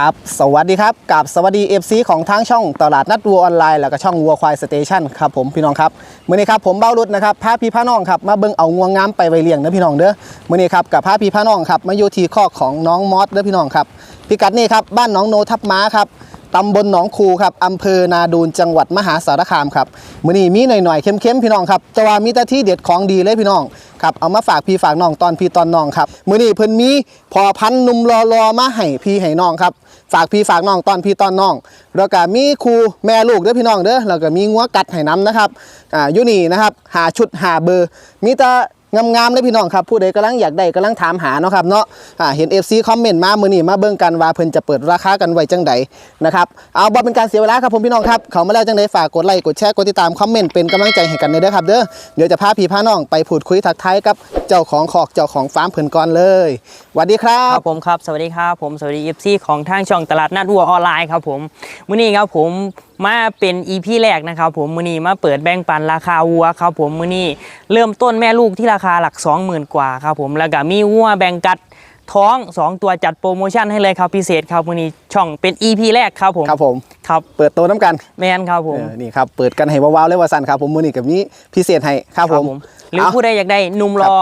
ครับสวัสดีครับกับสวัสดี FC ของทางช่องตลาดนัดวัวออนไลน์แล้วก็ช่องวัวควายสเตชันครับผมพี่น้องครับมื้อนี้ครับผมเบ้ารุดนะครับพาพี่พาน้องครับมาเบิ่งเอางวงงามไปไวเลี้ยงนะพี่น้องเด้อมื้อนี้ครับกับพาพี่พาน้องครับมาอยู่ที่คอกของน้องมอสเด้อพี่น้องครับพิกัดนี่ครับบ้านน้องโนทับม้าครับตำบลหนองคูครับอำเภอนาดูนจังหวัดมหาสารคามครับมื้อนี้มีหน่อยๆเข้มๆพี่น้องครับแต่ว่ามีแต่ที่เด็ดของดีเลยพี่น้องครับเอามาฝากพี่ฝากน้องตอนพี่ตอนน้องครับมื้อนี้เพิ่นมีพอพันนุ่มรอๆมาให้พี่ให้น้องครับ ฝากพี่ฝากน้องตอนพี่ตอนน้อง แล้วก็มีครูแม่ลูกเด้อพี่น้องเด้อแล้วก็มีงัวกัดไห้น้ำนะครับอ่าอยู่นี่นะครับหาชุดหาเบอร์มีแต่ งามๆเลยพี่น้องครับผู้ใดกำลังอยากได้กำลังถามหาเนาะครับเนาะอ่าเห็น FC คอมเมนต์มามื้อนี้มาเบิ่งกันว่าเพิ่นจะเปิดราคากันไว้จังใดนะครับเอาบ่เป็นการเสียเวลาครับผมพี่น้องครับเขามาแล้วจังใดฝากกดไลค์กดแชร์กดติดตามคอมเมนต์เป็นกำลังใจให้กันเด้อครับเด้อเดี๋ยวจะพาพี่พาน้องไปพูดคุยทักทายกับเจ้าของคอกเจ้าของฟาร์มเพิ่นก่อนเลยสวัสดีครัครับบผมครับสวัสดีครับผมสวัสดีเอฟซีของทางช่องตลาดนัดวัวออนไลน์ครับผมมื้อนี้ครับผม มาเป็นอีพีแรกนะครับผมมื้อนี้มาเปิดแบ่งปันราคาวัวครับผมมื้อนี้เริ่มต้นแม่ลูกที่ราคาหลัก 20,000 กว่าครับผมแล้วก็มีวัวแบ่งกัดท้อง 2 ตัวจัดโปรโมชั่นให้เลยครับพิเศษครับมื้อนี้ช่องเป็น EP แรกครับผมครับผมครับเปิดโตน้ำกันแมนครับผมเออนี่ครับเปิดกันให้ว้าวๆเลยว่าสันครับผมมือนี้กับนี้พิเศษให้ครับผม หรือเาผู้ใดอยากได้หนุ่มรอ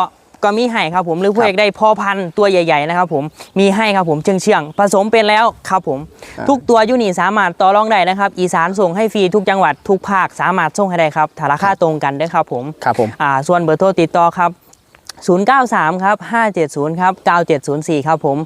ก็มีให้ครับผมหรือผู้ครับอยากได้พ่อพันธุ์ตัวใหญ่ ๆ นะครับผมมีให้ครับผมเชื่องเชื่องๆผสมเป็นแล้วครับผมอ่าทุกตัวอยูนี่สามารถต่อรองได้นะครับ อีสานส่งให้ฟรีทุกจังหวัดทุกภาคสามารถส่งให้ได้ครับถ้าราคาตรงกันเด้อครับผมครับผมอ่าส่วนเบอร์โทรติดต่อครับ 093ครับ570ครับ9704ครับผม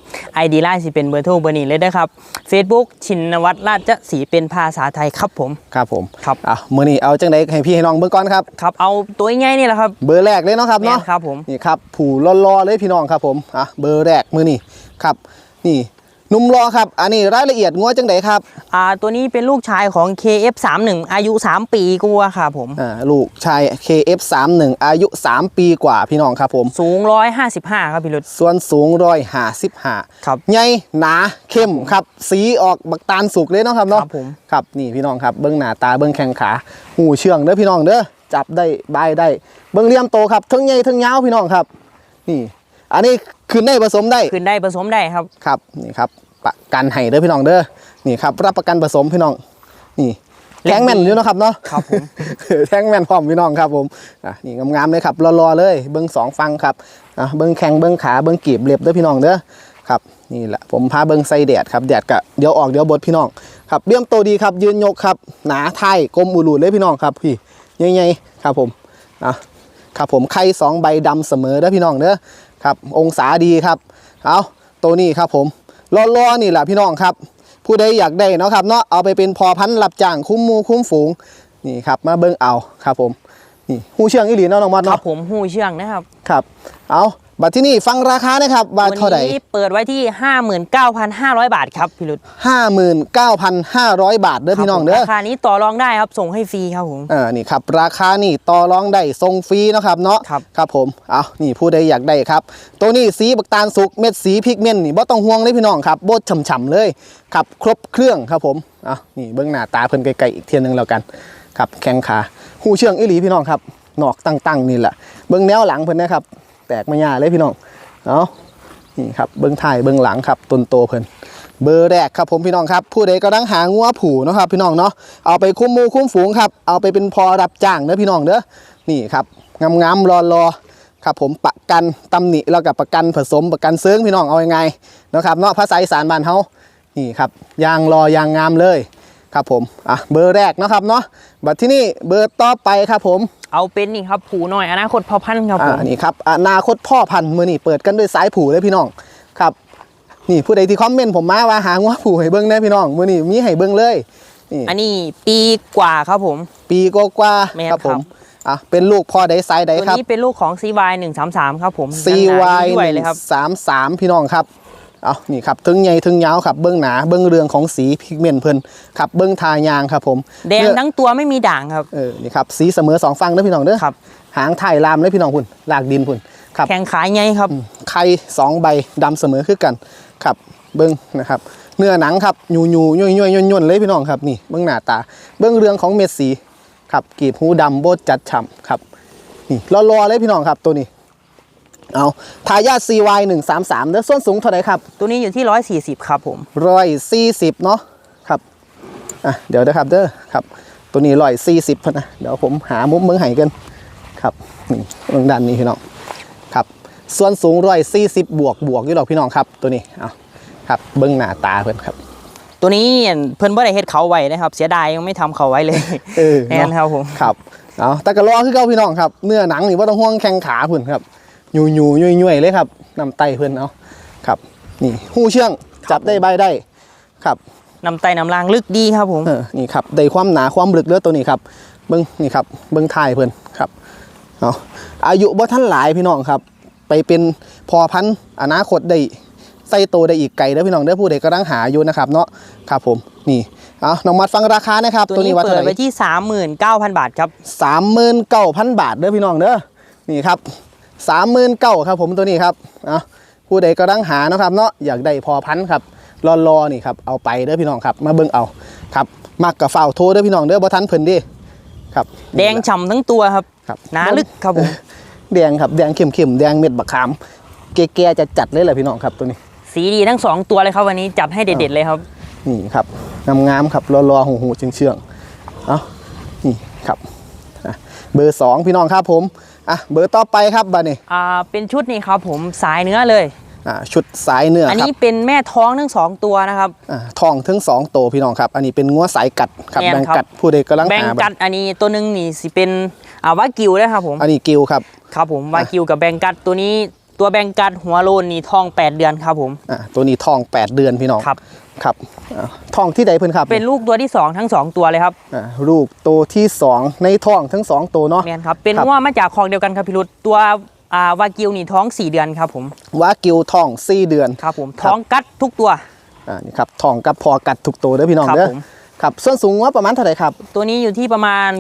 ID ไลน์สิเป็นเบอร์โทรเบอร์นี้เลยเด้อครับ Facebook ชินวัตรราชสีเป็นภาษาไทยครับผม ครับผม ครับอะมือนี้เอาจังไดให้พี่ให้น้องเบิ่งก่อนครับ ครับ เอาตัวง่ายๆนี่แหละครับ เบอร์แรกเลยเนาะครับแม่เนาะนครับผม นี่ครับ ผู้รอๆเลยพี่น้องครับผม อะ เบอร์แรกมือนี้ครับ นี่ หนุ่มรอครับ อันนี้รายละเอียดงัวจังไดครับ อ่า ตัวนี้เป็นลูกชายของ KF31 อายุ 3 ปีกว่าครับผมอ่าลูกชาย KF31 อายุ 3 ปีกว่าพี่น้องครับผมสูง 155 ครับพี่รุดส่วนสูงร้อยหาสิบห้าครับใหญ่หนาเข้มครับ สีออกบักตาลสุกเลยเนาะครับเนาะครับผมครับนี่พี่น้องครับเบิ้งหน้าตาเบิ้งแข้งขาหูเชื่องเด้อพี่น้องเด้อจับได้บายได้ เบิ้งเลี่ยมโตครับทั้งใหญ่ทั้งยาวพี่น้องครับ นี่ อันนี้ขึ้นได้ผสมได้ขึ้นได้ผสมได้ครับครับนี่ครับประกันให้เด้อพี่น้องเด้อนี่ครับ รับประกันผสมพี่น้องนี่เล็กแทงแม่นอยู่เนาะครับเนาะครับผมแทงแม่นพร้อมพี่น้องครับผมอะนี่งามๆเลยครับรอๆเลยเบิ้งสองฟังครับอะเบิ้งแข้งเบิ้งขาเบิ้งกีบเล็บเด้อพี่น้องเด้อครับนี่แหละผมพาเบิ้งไซแดดครับแดดกะเดี๋ยวออกเดี๋ยวบดพี่น้องครับเบี้ยมโตดีครับยืนยกครับหนาไทยกลมอุลูดเลยพี่น้องครับพี่ใหญ่ๆครับผมอะครับผมไข่สองใบดำเสมอเด้อพี่น้องเด้อ ครับ องศาดีครับ เอาตัวนี้ครับผมรอๆนี่แหละพี่น้องครับ ผู้ใดอยากได้เนาะครับเนาะเอาไปเป็นพอพันธุ์รับจ้างคุ้มหมูคุ้มฝูงนี่ครับมาเบิ่งเอาครับผมนี่หูเชื่องอีหลีเนาะน้องมอดครัเนาะบผมหูเชื่องนะครับครับ เอา บัดที่นี่ฟังราคานะครับว่าวันเท่าไหร่นี้เปิดไว้ที่ 59,500 บาทครับพี่รุดห้าหมื่นเก้าพันห้าร้อยบาทเด้อพี่น้องเด้อราคานี้ต่อรองได้ครับส่งให้ฟรีครับผมเออนี่ครับราคานี่ต่อรองได้ทรงฟรีเนาะครับเนาะครับครับผมเอานี่ผู้ใดอยากได้ครับ ตัวนี้สีบักตาลสุกเม็ดสีพริกเม่นนี่บ่ต้องห่วงเลยพี่น้องครับโบดฉ่ำๆเลยครับครบเครื่องครับผมเอานี่เบื้องหน้าตาเพิ่นไกลๆอีกเทียนหนึงแล้วกันครับแข้งขาหูเชื่องอีหลีพี่น้องครับหนอกตั้งๆนี่แหละเบื้องแนวหลังเพิ่นนะครับแตกไมาหยากเลยพี่น้องเอานี่ครับเบื้องท้ายเบื้องหลังครับต้นโตเพิ่นเบอร์แรกครับผมพี่น้องครับ ผู้ใดก็ดังหางัวผูนะครับพี่น้องเนาะเอาไปคุ้มมูคุ้มฝูงครับเอาไปเป็นพอรับจ้างเด้อพี่น้องเด้อนี่ครับงามๆรอรอครับผมประกันตำหนิแล้วกับประกันผสมประกันเซื้งพี่น้องเอายังไงเนาะครับเนาะภาษาอีสานบ้านเฮานี่ครับยางรอยางงามเลย ครับผมอะเบอร์แรกเนาะครับเนาะบัดที่นี่เบอร์ต่อไปครับผมเอาเป็นนี่ครับผูหน่อยอนาคตพอพันธุ์ครับผอ่ามนี่ครับอนาคตพ่อพันธุ์มือนี่เปิดกันด้วยสายผูเลยพี่น้องครับนี่ผู้ใดที่คอมเมนต์ผมมาว่าหางัวผูให้เบิ้งแน่พี่น้องมือนี่มีให้เบิ้งเลยนี่อันนี้ปีกว่าครับผม ปีกว่าแม่นๆครับผมครับอะเป็นลูกพ่อใดไซส์ใดตัวครับนี้เป็นลูกของ CY 133 ครับผม CY ด้วยเลยครับสามสามพี่น้องครับ เอานี่ครับถึงใหญ่ถึงยาวครับเบิ้งหนาเบิ้งเรืองของสีพิกเมนต์เพิ่นครับเบิ้งทายางครับผมแดงเนื้อทั้งตัวไม่มีด่างครับเออนี่ครับสีเสมอสองฝั่งเด้อพี่น้องเด้อครับหางถ่ายลามเลยพี่น้องพุ่นลากดินพุ่นครับแข็งขายไงครับไข่สองใบดำเสมอคือกันครับเบิ้งนะครับเนื้อหนังครับยูยูย่อยย่อยย่นย่นเลยพี่น้องครับนี่เบิ้งหน้าตา เบิ้งเรื่องของเม็ดสีครับกีบหูดำโบดจัดฉ่ำครับนี่รอๆเลยพี่น้องครับตัวนี้ เอาทายาท CY 133เด้อส่วนสูงเท่าไหร่ครับ ตัวนี้อยู่ที่ 140 ครับผมร้อยสี่สิบเนาะครับอะเดี๋ยวนะครับเด้อครับตัวนี้ร้อยสี่สิบพะนะเดี๋ยวผมหามุมเมืองไห้กันครับนี่เมืองด้านนี้พี่น้องครับส่วนสูงร้อยสี่สิบบวกบวกอยู่ดอกพี่น้องครับตัวนี้เอาครับเบิ้งหน้าตาเพิ่นครับ ตัวนี้เพิ่นบ่ได้เฮ็ดเขาไว้นะครับ เสียดายยังไม่ทำเขาไว้เลยเออแน่นครับผม ครับเอาแต่ก็รอคือเก่าพี่น้องครับเนื้อหนังนี่ว่าต้องห่วงแข้งขาเพิ่นครับ ยูยูยุยยุยเลยครับนำไตเพิ่นเอาครับ นี่หูเชื่องจับได้ใบได้ ครับนำไตนำรางลึกดีครับผมเออนี่ครับได้ความหนาความลึกเลือตัวนี้ครับเบิ้งนี่ครับเบิ้งท้ายเพิ่นครับเอาอายุบ่ท่านหลายพี่น้องครับ ไปเป็นพอพันธุ์อนาคตได้ใส่โตได้อีกไกลเด้อพี่น้องเด้อผู้ใดกำลังหาอยู่นะครับเนาะครับผมนี่เอาน้องมัดฟังราคานะครับ ตัวตัวนี้นี้ว่าเปิเท่าดไหไปร่ที่ 39,000 บาทครับสามหมื่นเก้าพันบาทเด้อพี่น้องเด้อนี่ครับ สามหมื่นเก้าครับผมตัวนี้ครับเอาผู้ใดกำลังหานะครับเนาะอยากได้พอพันธุ์ครับรอๆนี่ครับเอาไปเด้อพี่น้องครับ มาเบิ่งเอาครับมักกับฝ้าวโทรเด้อพี่น้องเด้อบ่ทันเพิ่นเดิครับ แดงฉ่ำทั้งตัวครับครับหนาลึกครับผมแดงครับแดงเข้มๆแดงเม็ดบักขามแก่ๆจะจัดเลยแหละพี่น้องครับตัวนี้ สีดีทั้งสองตัวเลยครับวันนี้จัดให้เด็ดๆเลยครับนี่ครับงามๆครับรอๆหูๆเชื่องๆเอานี่ครับอะเบอร์สองพี่น้องครับผม อะเบอร์ต่อไปครับบัดนี้อ่าเป็นชุดนี้ครับผมสายเนื้อเลยอะชุดสายเนื้ออันครับนี้เป็นแม่ท้องทั้งสองตัวนะครับอะทองถึงสองโตวพี่น้องครับ อันนี้เป็นงัวสายกัดครับแม่นแบงครับกัดผู้ใดกำลังแบ่งหากัดอันนี้ตัวหนึงนี่สิเป็นอ่าวากิวนะครับผมอันนี้กิวครับครับผมวากิวกับแบ่งกัดตัวนี้ตัวแบ่งกัดหัวโลนนี่ทอง 8 เดือนครับผมอะตัวนี้ทอง 8 เดือนพี่น้องครับ ครับอะทองที่ใดเพิ่นครับเป็นลูกตัวที่2ทั้ง2ตัวเลยครับอะลูกโตวที่สองในท้องทั้งสองโตวเนาะ แมนครับเป็นครับว่ามาจากคลองเดียวกันครับพี่รุตตัวอ่าวากิวนี่ท้อง4เดือนครับผมวากิวทอง4เดือน ครับผมครับ ท้องกัดทุกตัว อ่านี่ครับทองกับพอกัดทุกตัวเด้อพี่น้องครับเด้อผม ครับส่วนสูงว่าประมาณเท่าไหร่ครับตัวนี้อยู่ที่ประมาณ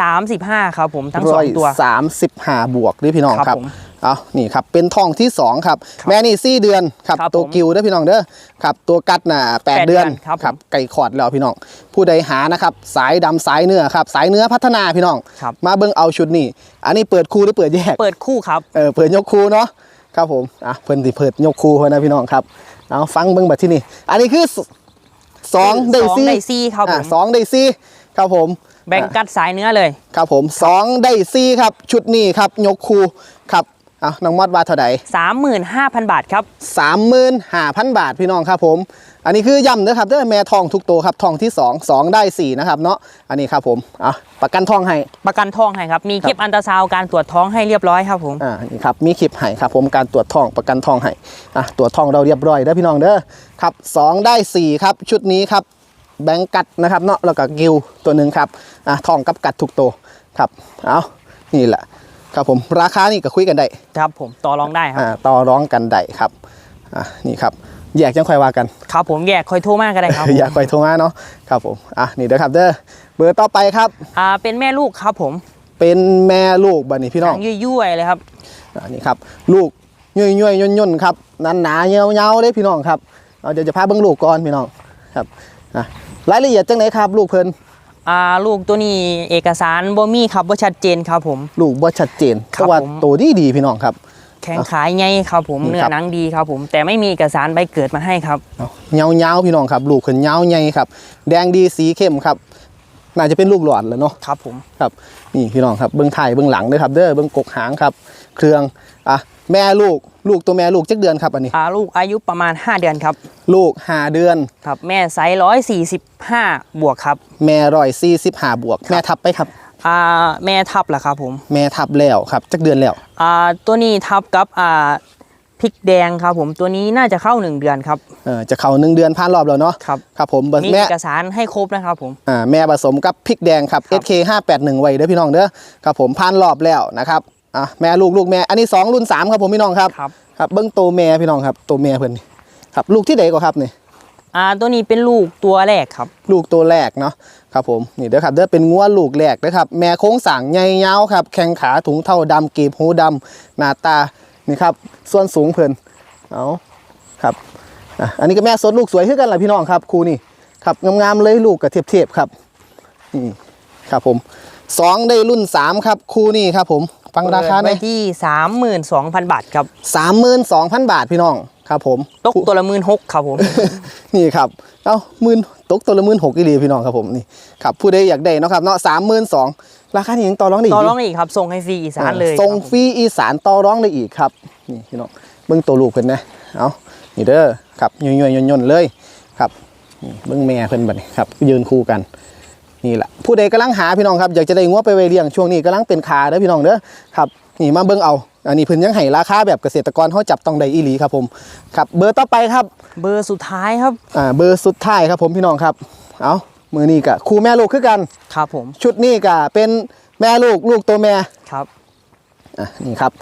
135 ครับผมทั้งสองตัว สามสิบห้าบวกเด้อพี่น้องครับครับผม เอานี่ครับเป็นทองที่สองครับครับแม่นี่สี่เดือนครับครับตัวผมกิวเด้อพี่น้องเด้อครับตัวกัดน่ะแปดแปดเดือนเดือนครับผมไก่ขอดแล้วพี่น้อง ผู้ใดหานะครับสายดำสายเนื้อครับสายเนื้อพัฒนาพี่น้องครับมาเบิ่งเอาชุดนี้ อันนี้เปิดคู่หรือเปิดแยกเปิดคู่ครับเออเปิดยกคู่เนาะครับผมอะเพิ่นสิเปิดยกคู่เพิ่นนะพี่น้องครับเอาฟังเบิ่งบัดที่นี่อันนี้คือสสองได้สองซี่ได้ซี่ครับผอะมสองได้ซี่ครับผมแบ่งกัดสายเนื้อเลย ครับผมสองได้ซี่ครับ ชุดนี้ครับ ยกคูครับ อะน้องมอดว่าเท่าไหร่35,000 บาทครับ สามหมื่นห้าพันบาทพี่น้องครับผม อันนี้คือย่ำนะครับเด้อแม่ทองทุกตัวครับทองที่สองสองได้สี่นะครับเนาะอันนี้ครับผมอะประกันทองให้ ประกันทองให้ครับ มีคลิปอันตราซาวด์การตรวจท้องให้เรียบร้อยครับผม อ่านี่ครับ มีคลิปให้ครับผมการตรวจทองประกันทองให้อะตรวจทองเราเรียบร้อยเด้อพี่น้องเด้อครับสองได้สี่ครับ ชุดนี้ครับ แบงก์กัดนะครับเนาะแล้วก็กิวตัวหนึ่งครับอะทองกับกัดทุกตัวครับเอานี่แหละ ครับผมราคานี่ก็คุยกันได้ครับผมต่อรองได้ครับอ่าต่อร้องกันได้ครับอะนี่ครับแยกจังค่อยว่ากันครับผมแยกคอยโทรมากก็ได้ครับผมอยากไปโทรมาเนาะครับผมอะนี่เด้อครับเด้อเบอร์ต่อไปครับอ่าเป็นแม่ลูกครับผมเป็นแม่ลูกบัดนี้พี่น้องหางยุ่ยๆเลยครับอ่านี่ครับลูกย่อยย่อยย่นย่นๆครับนันหนาเงาเงาๆเลยพี่น้องครับเอาเดี๋ยวจะพาเบิ่งลูกก่อนพี่น้องครับอะรายละเอียดจังไหนครับ ลูกเพิ่น อ่าลูกตัวนี้เอกสารบ่มีครับว่าชัดเจนครับผม ลูกบ่ชัดเจนครับแต่ว่าผมโตดีดีๆพี่น้องครับ แข็งขายไงครับผมนี่เนื้คอรับ หนังดีครับผม แต่ไม่มีเอกสารใบเกิดมาให้ครับ เงาเงาๆพี่น้องครับ ลูกเพิ่นเงาใหญ่ครับ แดงดีสีเข้มครับ น่าจะเป็นลูกหลอดแหล้วเนาะครับผมครับนี่พี่น้องครับเบื้องไทายเบื้องหลังด้วยครับ เด้อเบื้องกกหางครับ เครื่องอะแม่ลูกลูกตัวแม่ลูกจักเดือนครับอันนี้อ่าลูกอายุประมาณ 5 เดือนครับ ลูกหาเดือน ครับแม่ไซส์ร้อยสี่สิบห้าบวกครับ แม่ร้อยสี่สิบห้าบวก แม่ทับไปครับ อ่าแม่ทับล่ะครับผม แม่ทับแล้วครับจักเดือนแล้ว อ่าตัวนี้ทับกับอ่า พริกแดงครับผมตัวนี้น่าจะเข้า1เดือนครับเออจะเข้าหนึ่งเดือนผ่านรอบแล้วเนาะครับครับผมเบิร์มีแม่เอกสารให้ครบนะครับผมอ่าแม่ผสมกับพริกแดงครับครับ SK 581ไว้เด้อพี่น้องเด้อครับผมผ่านรอบแล้วนะครับอะแม่ลูกลูกแม่อันนี้สองรุ่นสามครับผมพี่น้องครับครับครับเบิ้งโตวแม่พี่น้องครับโตวแม่เพิ่นนี่ครับลูกที่ไหนก็ครับนี่อ่าตัวนี้เป็นลูกตัวแรกครับ ลูกตัวแรกเนาะครับผมนี่เด้อครับเด้อเป็นงัวลูกแรกนะครับ แม่โค้งสั่งใหญ่ยาวครับแข้งขาถุงเท่าดำกีบหูดำหน้าตา นี่ครับส่วนสูงเพิ่นเอาครับอะอันนี้ก็แม่สดลูกสวยขึ้นกันแหละพี่น้องครับครูนี่ครับงามๆเลยลูกกับเทียบๆครับนี่ครับผมสองได้รุ่นสามครับครูนี่ครับผมฟังราคาหเปิดน่อไว้ยที่32,000บาทครับสามหมื่นสองพันบาทพี่น้องครับผมตกตัวละหมื่นหกครับผมนี่ครับเอ้าหมื่นตกตัวละหมื่นหกอีหลีพี่น้องครับผมนี่ครับผู้ใดอยากได้เนาะครับเนาะสามหมื่นสอง ราคานี้ยังต่อรองได้อีกต่อดิรองอีกครับส่งให้ฟรีอีสานเลยส่งครับผมฟรีอีสานต่อร้องได้อีกครับนี่พี่น้องเบิ้งตัวลูกเพิ่นนะเอานี่เด้อครับย่อยๆย่นๆเลยครับนี่เบิ้งแม่เพิ่นบัดนี้ครับยืนคู่กันนี่แหละผู้ใดกำลังหาพี่น้องครับอยากจะได้งัวไปไว้เลี้ยงช่วงนี้กำลังเป็นขาเด้อพี่น้องเด้อครับนี่มาเบิ้งเอาอันนี้เพิ่นยังให้ราคาแบบเกษตรกรเขาจับต้องได้อีหลีครับผมครับเบอร์ต่อไปครับ เบอร์สุดท้ายครับอ่าเบอร์สุดท้ายครับผมพี่น้องครับเอา มือนี้กะคู่แม่ลูกคือกัน ครับผม ชุดนี้กะเป็นแม่ลูกลูกตัวแม่ ครับ อะนี่ครับ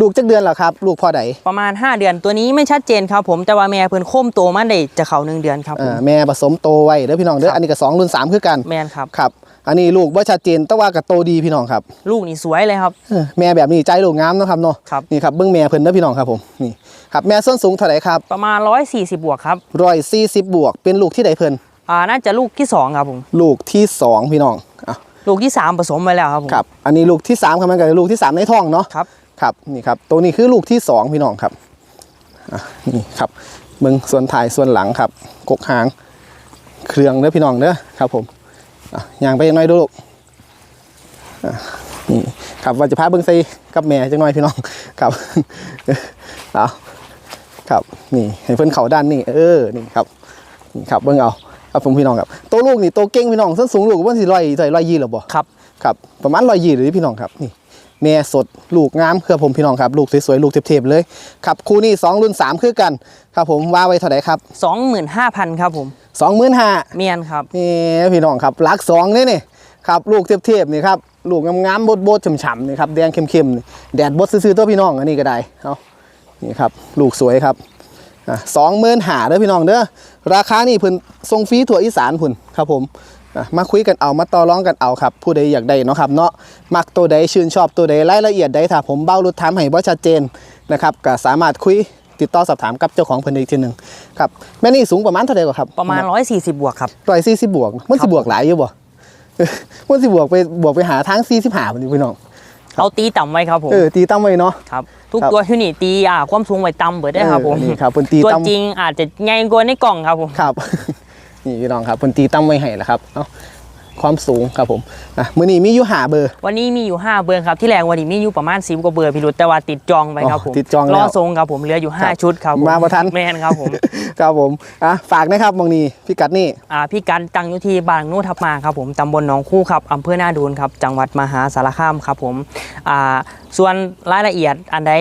ลูกจักเดือนแล้วครับ ลูกพ่อใดประมาณ 5 เดือนตัวนี้ไม่ชัดเจนครับผมแต่ว่าแม่เพิ่นโค้มโตมาได้จะเข้าหนึ่งเดือนครับผมอ่าแม่ผสมโตไว้เด้อพี่น้องเด้อครับ อันนี้ก็สองรุ่นสามคือกันแมนครับ ครับ อันนี้ลูกว่าชัดเจนแต่ว่ากับโตดีพี่น้องครับลูกนี่สวยเลยครับ เออแม่แบบนี้ใจลูกงามเนาะครับเนาะครับ นี่ครับเบิ้งแม่เพิ่นเด้อพี่น้องครับผมนี่ครับแม่ส้นสูงเท่าไหร่ครับประมาณ 140 บวกครับ ร้อยสี่สิบบวกเป็นลูกที่ใดเพิ่น อ่าน่าจะลูกที่2ครับผมลูกที่สองพี่น้องอะลูกที่3ผสมไว้แล้วครับผมครับ อันนี้ลูกที่สามครับมันก็ลูกที่สามในท้องเนาะครับครับนี่ครับตัวนี้คือลูกที่สองพี่น้องครับอะนี่ครับมึงส่วนถ่ายส่วนหลังครับกกหาง เครื่องเด้อพี่น้องเด้อครับผมอะย่างไปยังน้อยดูลูกอะนี่ครับว่าจะพาเบิ้งใส่กับแม่จังน้อยพี่น้องครับเอาครับนี่ให้เพิ่นเข่าด้านนี่เออนี่ครับนี่ครับเบิ้งเอา ครับผมพี่น้องครับตัวลูกนี่ตัวเก่งพี่น้องส้นสูงลูกว่าสิร้อยใส่ร้อยยี่หรอบ่ครับครับประมาณร้อยยี่เลยพี่น้องครับนี่แม่สดลูกงามคือผมพี่น้องครับ ลูกสวยๆลูกเทพๆเลยครับคู่นี้สองรุ่นสามคือกัน ครับผมว่าไว้เท่าไหร่ครับ 25,000ครับผมสองหมื่นห้าเมียนครับนี่พี่น้องครับรักสองนี่นี่ครับลูกเทพๆนี่ครับลูกงามๆบดๆฉ่ำๆนี่ครับแดงเข้มๆนี่แดดบดซื่อๆตัวพี่น้องอันนี้ก็ได้เอานี่ครับลูกสวยครับ สองหมื่นหาเด้อพี่น้องเด้อราคานี่เพิ่นทรงฟรีถั่วอีสานพุ่นครับผมอะมาคุยกันเอามาต่อรองกันเอาครับ ผู้ใดอยากได้เนาะครับเนาะมักตัวใดชื่นชอบตัวใดรายละเอียดใดถ้าผมเบ้ารุดถามให้บ่ชัดเจนนะครับก็สามารถคุยติดต่อสอบถามกับเจ้าของเพิ่นอีกทีหนึ่งครับแม่นี่สูงประมาณเท่าไหร่กว่าครับประมาณ 140 บวกครับร้อยสี่สิบบวกมันครัสิบบวกหลายอยู่บ่เออมันสิบวกไปบวกไปหาทางสี่สิบห้าพอดีพี่น้องเอาตีต่ำไว้ครับผมเออตีตั้งไว้เนาะครับ ทุกครับตัวที่นี่ตีอ่าความสูงไว้ต่ำเบิดได้ครับผมเออนี่ครับเพิ่นตีตัวต่ำจริงอาจจะใหญ่กว่าในกล่องครับผมครับนี่พี่น้องครับเพิ่นตีตั้งไว้ให้แล้วครับเอ้า ความสูงครับผมอะมื้อนี้มีอยู่หาเบอร์ วันนี้มีอยู่ 5 เบอร์ครับที่แรกวันนี้มีอยู่ประมาณ10กว่าเบอร์พี่รุธแต่ว่าติดจองไปครับผมอ๋อติดจองแล้วรอทรงครับผมเหลืออยู่ครับ5ชุดครับผมาบ่ทัน แมนครับผมครับผมอะฝากนะครับมองนี้พี่กัดนี่ อ่าพี่กันตังอยู่ที่บางนูทับมาครับผมตำบลหนองคู่ครับอำเภอหน้าดูนครับจังหวัดมหาสารคามครับผมอ่าส่วนรายละเอียดอันใด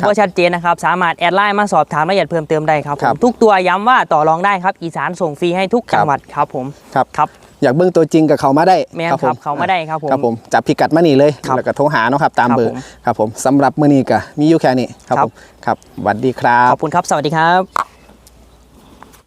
ครับก็ชัดเจนนะครับ สามารถแอดไลน์มาสอบถามรายละเอียดเพิ่มเติมได้ครับผครัมบทุกตัวย้ำว่าต่อรองได้ครับ อีสานส่งฟรีให้ทุกครับจังหวัดครับผมครับครับอยากเบิ่งตัวจริงกับเขามาได้แม่นครับเขามาได้ครับผมครับผมจับพิกัดมานี่เลยครับแล้วก็โทรหาเนาะครับตามครับเบอร์ผมครับผมสำหรับมื้อนี้ก็มีอยู่แค่นี้ครับครัผบมครับสวัสดีครับขอบคุณครับ สวัสดีครับ